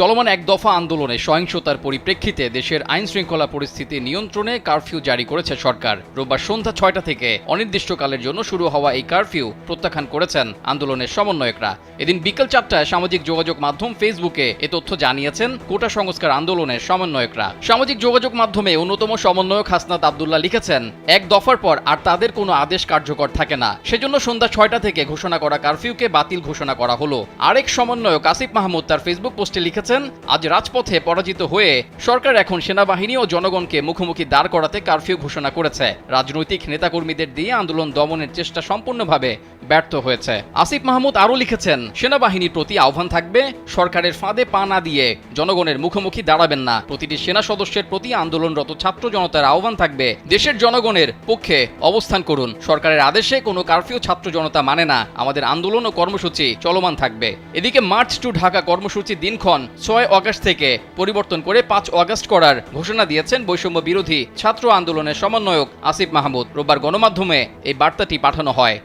চলমান এক দফা আন্দোলনে সহিংসতার পরিপ্রেক্ষিতে দেশের আইন শৃঙ্খলা পরিস্থিতি নিয়ন্ত্রণে কারফিউ জারি করেছে সরকার। রোববার সন্ধ্যা ছয়টা থেকে অনির্দিষ্টকালের জন্য শুরু হওয়া এই কারফিউ প্রত্যাখ্যান করেছেন আন্দোলনের সমন্বয়করা। এদিন বিকেল চারটায় সামাজিক যোগাযোগ মাধ্যম ফেসবুকে এ তথ্য জানিয়েছেন কোটা সংস্কার আন্দোলনের সমন্বয়করা। সামাজিক যোগাযোগ মাধ্যমে অন্যতম সমন্বয়ক হাসনাত আবদুল্লাহ লিখেছেন, এক দফার পর আর তাদের কোনো আদেশ কার্যকর থাকে না। সেজন্য সন্ধ্যা ছয়টা থেকে ঘোষণা করা কারফিউকে বাতিল ঘোষণা করা হলো। আরেক সমন্বয়ক আসিফ মাহমুদ তার ফেসবুক পোস্টে লিখেছেন আজ রাজপথে পরাজিত হয়ে সরকার এখন সেনাবাহিনী ও জনগণকে মুখোমুখি দাঁড় করাতে কারফিউ ঘোষণা করেছে। রাজনৈতিক নেতাকর্মীদের দিয়ে আন্দোলন দমনের চেষ্টা সম্পূর্ণভাবে ব্যর্থ হয়েছে। আসিফ মাহমুদ আরও লিখেছেন, সেনাবাহিনীর প্রতি আহ্বান থাকবে, সরকারের ফাঁদে পা না দিয়ে জনগণের মুখোমুখি দাঁড়াবেন না। প্রতিটি সেনা সদস্যের প্রতি আন্দোলনরত ছাত্র জনতার আহ্বান থাকবে, দেশের জনগণের পক্ষে অবস্থান করুন। সরকারের আদেশে কোনো কারফিউ ছাত্র জনতা মানে না। আমাদের আন্দোলন ও কর্মসূচি চলমান থাকবে। এদিকে মার্চ টু ঢাকা কর্মসূচি দিনক্ষণ ছয় অগাস্ট থেকে পরিবর্তন করে পাঁচ অগাস্ট করার ঘোষণা দিয়েছেন বৈষম্য বিরোধী ছাত্র আন্দোলনের সমন্বয়ক আসিফ মাহমুদ। রোববার গণমাধ্যমে এই বার্তাটি পাঠানো হয়।